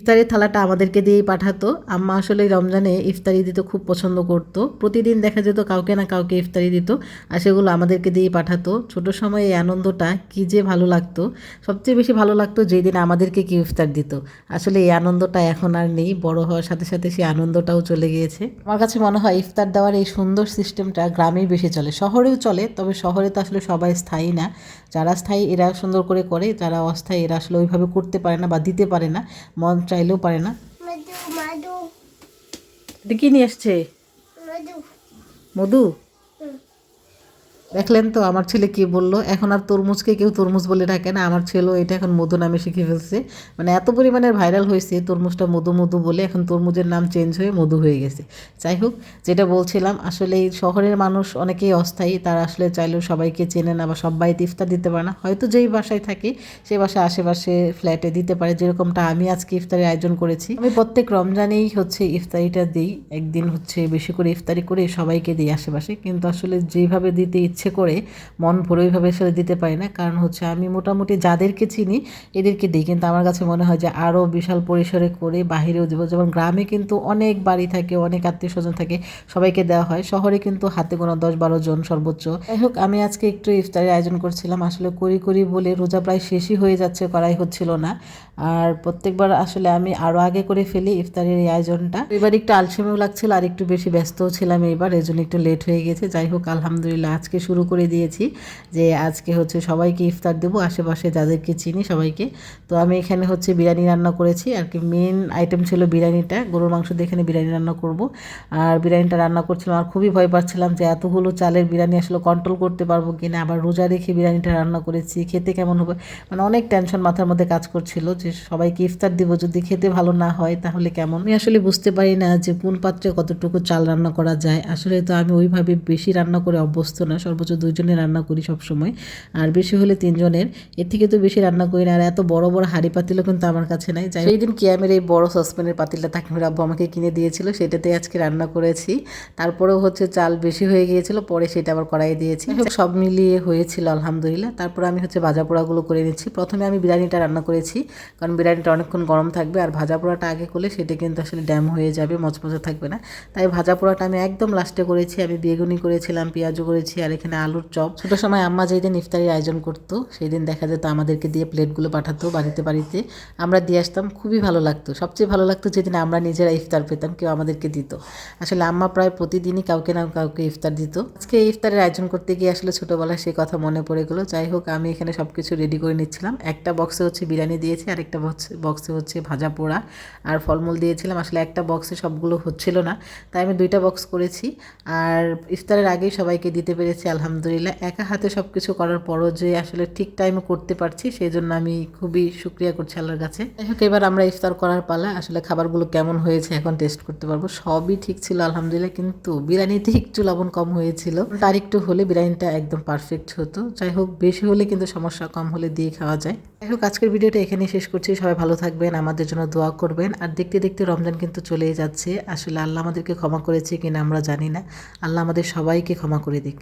ইফতারের থালাটা আমাদেরকে দিয়েই পাঠাতো। আম্মা আসলে রমজানে ইফতারি দিতে খুব পছন্দ করতো। প্রতিদিন দেখা যেত কাউকে না কাউকে ইফতারি দিত আর সেগুলো আমাদেরকে দিয়েই পাঠাতো। ছোট সময়ে এই আনন্দটা কী যে ভালো লাগতো। সবচেয়ে বেশি ভালো লাগতো যেই দিন আমাদেরকে কি ইফতার দিত। আসলে এই আনন্দটা এখন আর নেই। বড় হওয়ার সাথে সাথে সেই আনন্দটাও চলে গিয়েছে। আমার কাছে মনে হয় ইফতার দেওয়ার এই সুন্দর সিস্টেমটা গ্রামেই বেশি চলে। শহরেও চলে, তবে শহরে তো আসলে সবাই স্থায়ী না। যারা স্থায়ী এরা সুন্দর করে করে, যারা অস্থায়ী এরা আসলে ওইভাবে করতে পারে না বা দিতে পারে না। মন চাইলেও পারে না। মধু মধু। কি নিয়ে এসছে মধু। দেখলেন তো, আমার ছেলে কি বলল? এখন আর তরমুজকে কেউ তরমুজ বলে ডাকে না। আমার ছেলেও এটা এখন মধু নামে শিখে ফেলছে। মানে এত পরিমাণের ভাইরাল হয়েছে তরমুজটা মধু মধু বলে, এখন তরমুজের নাম চেঞ্জ হয়ে মধু হয়ে গেছে। যাই হোক, যেটা বলছিলাম, আসলে এই শহরের মানুষ অনেকেই অস্থায়ী, তারা আসলে চাইলেও সবাইকে চেনে না বা সব বাড়িতে ইফতার দিতে পারে না। হয়তো যেই বাসায় থাকে সেই বাসায় আশেপাশে ফ্ল্যাটে দিতে পারে। যেরকমটা আমি আজকে ইফতারের আয়োজন করেছি। আমি প্রত্যেক রমজানেই হচ্ছে ইফতারিটা দিই। একদিন হচ্ছে বেশি করে ইফতারি করে সবাইকে দিই আশেপাশে। কিন্তু আসলে যেভাবে দিতে ইচ্ছে করে মন ভরে ওইভাবে আসলে দিতে পারি না। কারণ হচ্ছে আমি মোটামুটি যাদেরকে চিনি, এদেরকে দিই। কিন্তু আমার কাছে মনে হয় যে আরও বিশাল পরিসরে করে বাহিরেও দেবো যেমন গ্রামে কিন্তু অনেক বাড়ি থাকে, অনেক আত্মীয় স্বজন থাকে, সবাইকে দেওয়া হয়। শহরে কিন্তু হাতে গোনা দশ বারো জন সর্বোচ্চ। যাই হোক, আমি আজকে একটু ইফতারের আয়োজন করছিলাম। আসলে করি করি বলে রোজা প্রায় শেষই হয়ে যাচ্ছে, করাই হচ্ছিল না। আর প্রত্যেকবার আসলে আমি আরও আগে করে ফেলি ইফতারের এই আয়োজনটা। এবার একটু আলসেমিও লাগছিল, আর একটু বেশি ব্যস্তও ছিলাম এইবার এই জন্য একটু লেট হয়ে গেছে। যাই হোক, আলহামদুলিল্লাহ, আজকে শুরু করে দিয়েছি যে আজকে হচ্ছে সবাইকে ইফতার দেবো, আশেপাশে যাদেরকে চিনি সবাইকে। তো আমি এখানে হচ্ছে বিরিয়ানি রান্না করেছি, আর কি মেন আইটেম ছিল বিরিয়ানিটা। গরুর মাংস দিয়ে এখানে বিরিয়ানি রান্না করব। আর বিরিয়ানিটা রান্না করছিলাম, আর খুবই ভয় পাচ্ছিলাম যে এতগুলো চালের বিরিয়ানি আসলে কন্ট্রোল করতে পারব কি না আবার রোজা রেখে বিরিয়ানিটা রান্না করেছি, খেতে কেমন হবে? মানে অনেক টেনশন মাথার মধ্যে কাজ করছিল যে সবাইকে ইফতার দিব, যদি খেতে ভালো না হয় তাহলে কেমন? আমি আসলে বুঝতে পারি না যে কোন পাত্রে কতটুকু চাল রান্না করা যায়। আসলে তো আমি ওইভাবে বেশি রান্না করে অভ্যস্ত না সর্বোচ্চ দুজনে রান্না করি সব সময় আর বেশি হলে তিনজনের। এর থেকে তো বেশি রান্না করি না। আর এত বড় বড় হাঁড়ি পাতিলও কিন্তু আমার কাছে নাই। যাই সেই দিন কিয়ামের এই বড় সসপ্যানের পাতিলটা তাকিমের আব্বু আমাকে কিনে দিয়েছিল। সেটাতে আজকে রান্না করেছি। তারপরেও হচ্ছে চাল বেশি হয়ে গিয়েছিল। পরে সেটা আবার কড়াই দিয়েছি। সব মিলিয়ে হয়েছিল আলহামদুলিল্লাহ। তারপরে আমি হচ্ছে ভাজা পোড়াগুলো করে নিচ্ছি। প্রথমে আমি বিরিয়ানিটা রান্না করেছি। কারণ বিরিয়ানিটা অনেকক্ষণ গরম থাকবে। আর ভাজা পোড়াটা আগে করলে সেটা কিন্তু আসলে ড্যাম হয়ে যাবে মচমচে থাকবে না। তাই ভাজা পোড়াটা আমি একদম লাস্টে করেছি। আমি বেগুনি করেছিলাম পেঁয়াজও করেছি আর এখানে আলুর চপ। ছোটো সময় আম্মা যেই দিন ইফতারির আয়োজন করতো সেই দিন দেখা যেত আমাদেরকে দিয়ে প্লেটগুলো পাঠাতো বাড়িতে বাড়িতে। আমরা দিয়ে আসতাম, খুবই ভালো লাগতো। সবচেয়ে ভালো লাগতো যেদিন আমরা নিজেরা ইফতার পেতাম, কেউ আমাদেরকে দিত। আসলে আম্মা প্রায় প্রতিদিনই কাউকে না কাউকে ইফতার দিত। আজকে ইফতারের আয়োজন করতে গিয়ে আসলে ছোটোবেলায় সেই কথা মনে পড়ে গেলো। যাই হোক, আমি এখানে সব কিছু রেডি করে নিচ্ছিলাম। একটা বক্সে হচ্ছে বিরিয়ানি দিয়েছি আর একটা বক্সে হচ্ছে ভাজা পোড়া। আর ফলমূল দিয়েছিলাম, আসলে একটা বক্সে সবগুলো হচ্ছিল না। তাই আমি দুইটা বক্স করেছি। আর ইফতারের আগেই সবাইকে দিতে পেরেছি আলহামদুলিল্লাহ, একা হাতে সব কিছু করার পরও যে আসলে ঠিক টাইমে করতে পারছি সেই জন্য আমি খুবই শুক্রিয়া করছি আল্লাহর কাছে। যাই এবার আমরা ইফতার করার পালা। আসলে খাবারগুলো কেমন হয়েছে এখন টেস্ট করতে পারব। সবই ঠিক ছিল আলহামদুলিল্লাহ, কিন্তু বিরিয়ানিতে একটু লবণ কম হয়েছিল। তার একটু হলে বিরিয়ানিটা একদম পারফেক্ট হতো। যাই হোক, বেশি হলে কিন্তু সমস্যা কম হলে দিয়ে খাওয়া যায়। যাই হোক, আজকের ভিডিওটা এখানেই শেষ করছি। সবাই ভালো থাকবেন, আমাদের জন্য দোয়া করবেন। আর দেখতে দেখতে রমজান কিন্তু চলেই যাচ্ছে। আসলে আল্লাহ আমাদেরকে ক্ষমা করেছে কিনা আমরা জানি না। আল্লাহ আমাদের সবাইকে ক্ষমা করে দিক।